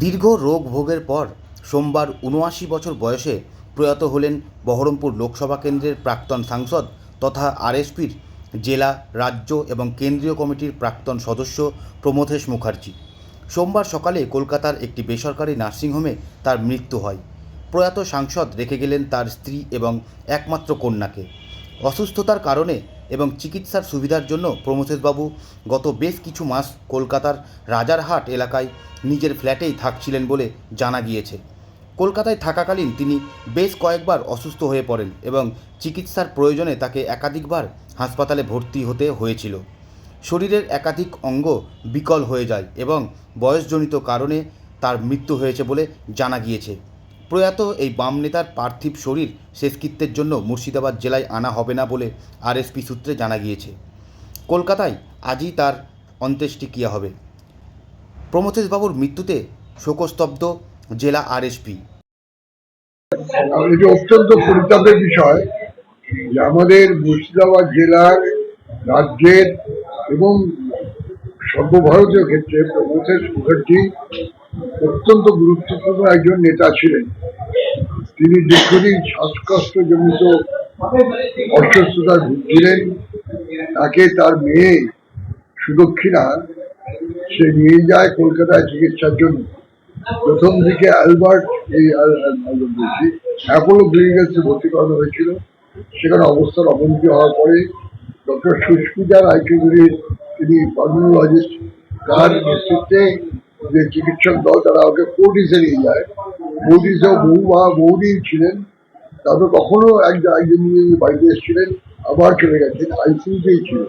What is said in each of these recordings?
দীর্ঘ রোগ ভোগের পর সোমবার উনআশি বছর বয়সে প্রয়াত হলেন বহরমপুর লোকসভা কেন্দ্রের প্রাক্তন সাংসদ তথা আরএসপির জেলা, রাজ্য এবং কেন্দ্রীয় কমিটির প্রাক্তন সদস্য প্রমথেশ মুখার্জি। সোমবার সকালে কলকাতার একটি বেসরকারি নার্সিংহোমে তার মৃত্যু হয়। প্রয়াত সাংসদ রেখে গেলেন তার স্ত্রী এবং একমাত্র কন্যাকে। অসুস্থতার কারণে এবং চিকিৎসার সুবিধার জন্য প্রমথেশবাবু গত বেশ কিছু মাস কলকাতার রাজারহাট এলাকায় নিজের ফ্ল্যাটেই থাকছিলেন বলে জানা গিয়েছে। কলকাতায় থাকাকালীন তিনি বেশ কয়েকবার অসুস্থ হয়ে পড়েন এবং চিকিৎসার প্রয়োজনে তাকে একাধিকবার হাসপাতালে ভর্তি হতে হয়েছিল। শরীরের একাধিক অঙ্গ বিকল হয়ে যায় এবং বয়সজনিত কারণে তার মৃত্যু হয়েছে বলে জানা গিয়েছে। প্রয়াত এই বাম নেতার পার্থিব শরীর শেষকৃত্যের জন্য মুর্শিদাবাদ জেলায় আনা হবে না বলে আরএসপি সূত্রে জানা গিয়েছে। কলকাতায় আজই তার অন্ত্যেষ্টি অন্ত্যেষ্টিক্রিয়া হবে। প্রমথেশবাবুর মৃত্যুতে শোকস্তব্ধ জেলা আরএসপি। আর এটা অত্যন্ত পরিতাপের বিষয় যে আমাদের মুর্শিদাবাদ জেলার রাজ্যের এবং সর্বভারতীয় ক্ষেত্রে প্রমথেশ মুখার্জি অত্যন্ত গুরুত্বপূর্ণ একজন নেতা ছিলেন। তিনি দীর্ঘদিন শ্বাসকষ্ট জনিত অসুস্থতায় ভুগছিলেন। তাকে তার মেয়ে সুদক্ষিণা সে নিয়ে যায় কলকাতায় চিকিৎসার জন্য। প্রথম দিকে অ্যালবার্ট এই বলছি, অ্যাপোলো ক্লিনিক্যালসে ভর্তি করানো হয়েছিল। সেখানে অবস্থার অবনতি হওয়ার পরে ডক্টর সুস্মিতা রায়চৌধুরী তিনি পালমোলজিস্ট তার নেতৃত্বে যে চিকিৎসক দল, তারা ওকে ফোর্টিসে নিয়ে যায়। ফোর্টিসেও বহু মা বহুদিন ছিলেন। তারপর কখনো একজন একজন বাড়িতে এসেছিলেন, আবার চলে গেছেন, আইসিইউতেই ছিলেন।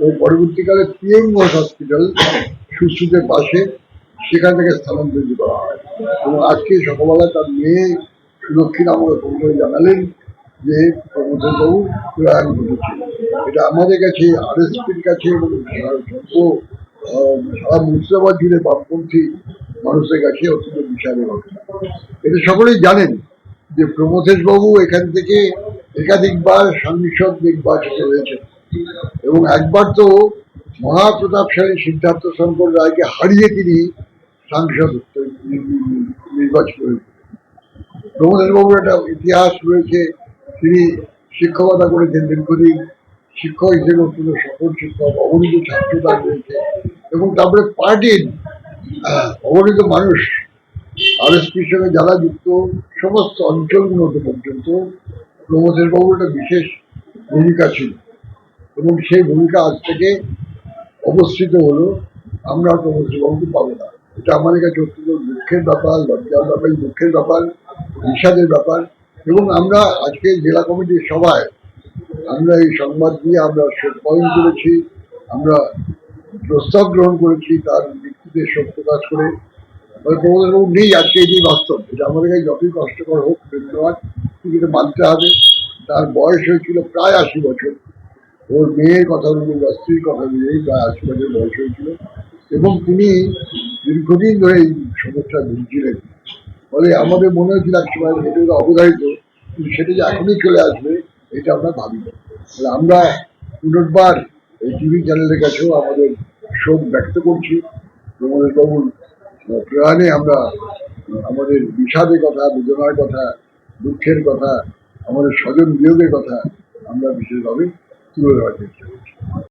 এবং পরবর্তীকালে পিএম হসপিটাল সুশ্রুতের পাশে সেখান থেকে স্থানান্তরিত করা হয়। এবং আজকে সকালবেলা তার মেয়ে সুরক্ষিত আমাকে ফোন করে জানালেন যে প্রমোদবাবু প্রয়াণ ঘটেছে। এটা আমাদের কাছে, আরএসপির কাছে এবং সারা মুর্শিদাবাদ জুড়ে বামপন্থী মানুষের কাছে অত্যন্ত বিষাদের ঘটনা এটা সকলেই জানেন যে প্রমথেশ বাবু এখান থেকে একাধিকবার সাংসদ নির্বাচিত হয়েছেন। এবং একবার তো মহাপ্রতাপশালী সিদ্ধার্থ শঙ্কর রায়কে হারিয়ে তিনি সাংসদ নির্বাচিত হয়েছেন। প্রমোদের বাবুর একটা ইতিহাস রয়েছে। তিনি শিক্ষকতা করেছেন। দীর্ঘদিন শিক্ষক হিসেবে অত্যন্ত সফল শিক্ষক, অগণিত ছাত্র তার রয়েছে। এবং তারপরে পার্টির অগণিত মানুষ আরএসপির সঙ্গে যারা যুক্ত, সমস্ত অঞ্চলগুলোতে পর্যন্ত প্রমোদের বাবুর একটা বিশেষ ভূমিকা ছিল। এবং সেই ভূমিকা আজ থেকে অবস্থিত হলো, আমরা প্রমোদের বাবুকে পাবো না। এটা আমাদের কাছে অত্যন্ত দুঃখের ব্যাপার, লজ্জার ব্যাপার, দুঃখের ব্যাপার, বিষাদের ব্যাপার। এবং আমরা আজকে জেলা কমিটির সভায় আমরা এই সংবাদ দিয়ে আমরা শোক করেছি। আমরা প্রস্তাব গ্রহণ করেছি, তার মৃত্যুতে শোক প্রকাশ করে প্রমোদের নেই আজকে এটি বাস্তব। এটা আমাদের কাছে যতই কষ্টকর হোক, ধন্যবাদ। কিন্তু মানতে হবে। তার বয়স হয়েছিল প্রায় আশি বছর। ওর মেয়ের কথা অনুযায়ী বা স্ত্রীর কথা অনুযায়ী প্রায় আশি বছর বয়স হয়েছিল। এবং তিনি দীর্ঘদিন ধরে এই সমস্যা ভুগছিলেন। ফলে আমাদের মনে হয়েছিল এক সময় এটা অবধারিত, কিন্তু সেটা যে এখনই চলে আসবে, এটা আমরা ভাবি আমরা পুনর্বার এই টিভি চ্যানেলের কাছেও আমাদের শোক ব্যক্ত করছি। প্রমোদের বাবুর প্রাণে আমরা, আমাদের বিষাদের কথা, বেদনার কথা, দুঃখের কথা, আমাদের স্বজন বিয়োগের কথা আমরা বিশেষভাবে তুলে ধরার চেষ্টা করছি।